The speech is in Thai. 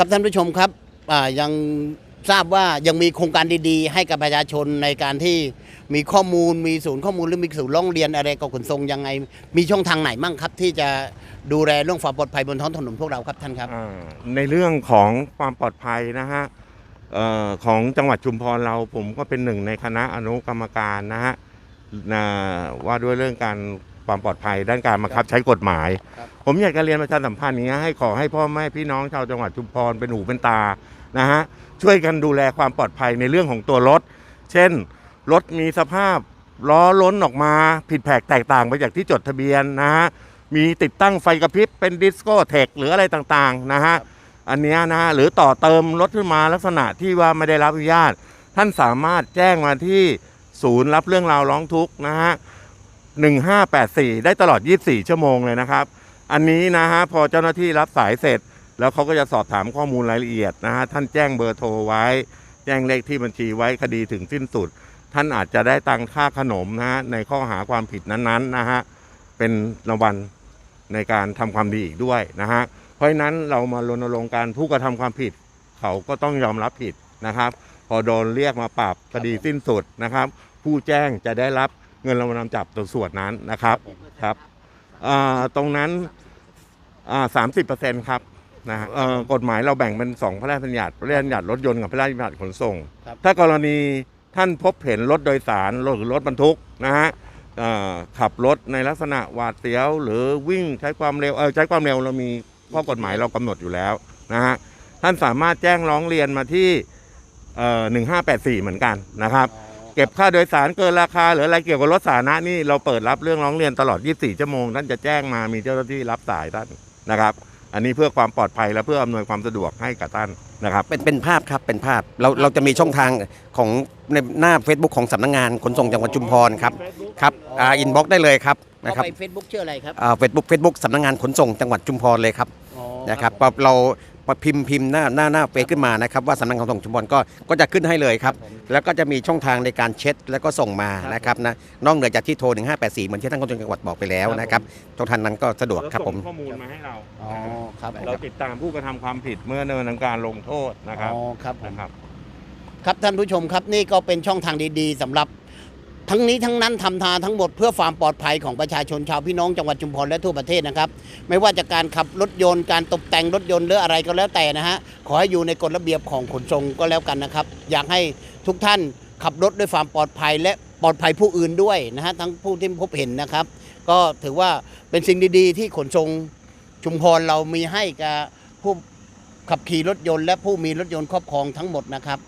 ครับท่านผู้ชมครับยังทราบว่ายังมีโครงการดีๆ ให้กับประชาชนในการที่มีข้อมูลมีศูนย์ข้อมูลหรือมีศูนย์ร้องเรียนอะไรกับขนส่งยังไง มีช่องทางไหนมั่งครับ ที่จะดูแลเรื่องความปลอดภัยบนท้องถนนพวกเราครับท่านครับในเรื่องของความปลอดภัยนะฮะออของจังหวัดชุมพรเราผมก็เป็นหนึ่งในคณะอนุกรรมการนะฮะว่าด้วยเรื่องการ ความปลอดภัย ด้านการบังคับใช้กฎหมายครับผมอยากจะเรียนประชาสัมพันธ์นี้ให้ขอให้พ่อแม่พี่น้องชาวจังหวัดชุมพรเป็นหูเป็นตานะฮะช่วยกันดูแลความปลอดภัยในเรื่องของตัวรถ เช่น รถมีสภาพล้อล้นออกมาผิดแผกแตกต่างไปจากที่จดทะเบียนนะฮะมีติดตั้งไฟกระพริบเป็นดิสโก้เทคหรืออะไรต่างๆนะฮะอันเนี้ยนะฮะหรือต่อเติมรถขึ้นมาลักษณะที่ว่าไม่ได้รับอนุญาต ท่านสามารถแจ้งมาที่ศูนย์รับเรื่องราวร้องทุกข์นะฮะ 1584 ได้ตลอด 24 ชั่วโมงเลยนะครับ อันนี้นะฮะพอเจ้าหน้าที่รับสายเสร็จ แล้วเขาก็จะสอบถามข้อมูลรายละเอียดนะฮะท่านแจ้งเบอร์โทรไว้ แจ้งเลขที่บัญชีไว้คดีถึงสิ้นสุด ท่านอาจจะได้ตังค่าขนมนะฮะในข้อหาความผิดนั้นๆนะฮะเป็นรางวัลในการทำความดีอีกด้วยนะฮะเพราะฉะนั้นเรามารณรงค์การผู้กระทำความผิด เขาก็ต้องยอมรับผิดนะครับ พอโดนเรียกมาปรับคดีสิ้นสุดนะครับ ผู้แจ้งจะได้รับ เงินรางวัลนำจับตัวส่วนนั้นนะครับครับอ่าตรงนั้นสามสิบเปอร์เซ็นต์ครับนะฮะเอ่อกฎหมายเราแบ่งเป็นสองพระราชบัญญัติพระราชบัญญัติรถยนต์กับพระราชบัญญัติขนส่งครับถ้ากรณีท่านพบเห็นรถโดยสารรถหรือรถบรรทุกนะฮะเอ่อขับรถในลักษณะหวาดเสียว หรือวิ่งใช้ความเร็วเออใช้ความเร็วเรามีข้อกฎหมายเรากำหนดอยู่แล้วนะฮะท่านสามารถแจ้งร้องเรียนมาที่หนึ่งห้าแปดสี่เหมือนกันนะครับ เก็บค่าโดยสารเกินราคาหรืออะไรเกี่ยวกับรถสาธารณะนี่เราเปิดรับเรื่องร้องเรียนตลอด 24 ชั่วโมงท่านจะแจ้งมามีเจ้าหน้าที่รับสายท่านนะครับ อันนี้เพื่อความปลอดภัยและเพื่ออำนวยความสะดวกให้กับท่านนะครับ เป็นเป็นภาพครับเป็นภาพเราเราจะมีช่องทางของในหน้า Facebook ของสำนักงานขนส่งจังหวัดชุมพรครับครับอ่าอินบ็อกได้เลยครับนะนะคครัรับบไปเฟซบุ๊กชื่ออะไรครับอ่าเฟซบุ๊กเฟซบุ๊กสำนักงานขนส่งจังหวัดชุมพรเลยครับ อ๋อนะครับพอเรา พอพิมพ์พิมพ์หน้าหน้าหน้าเฟซขึ้นมานะครับว่าสำนักงานขนส่งชุมพรก็ก็จะขึ้นให้เลยครับ แล้วก็จะมีช่องทางในการเช็ดแล้วก็ส่งมานะครับนะนอกเหนือจากที่โทร 1584 เหมือนที่ท่านขนส่งจังหวัดบอกไปแล้วนะครับช่องทางนั้นก็สะดวกครับผมข้อมูลมาให้เราอ๋อครับเราติดตามผู้กระทำความผิดเมื่อดำเนินการลงโทษนะครับอ๋อครับผม นะครับ ครับท่านผู้ชมครับนี่ก็เป็นช่องทางดีๆสำหรับ ทั้งนี้ทั้งนั้นทำทาทั้งหมดเพื่อความปลอดภัยของประชาชนชาวพี่น้องจังหวัดชุมพรและทั่วประเทศนะครับ ไม่ว่าจะการขับรถยนต์การตกแต่งรถยนต์หรืออะไรก็แล้วแต่นะฮะขอให้อยู่ในกฎระเบียบของขนส่งก็แล้วกันนะครับ อยากให้ทุกท่านขับรถด้วยความปลอดภัย และปลอดภัยผู้อื่นด้วยนะฮะทั้งผู้ที่พบเห็นนะครับ ก็ถือว่าเป็นสิ่งดีๆ ที่ขนส่งชุมพรเรามีให้กับผู้ขับขี่รถยนต์ และผู้มีรถยนต์ครอบครองทั้งหมดนะครับ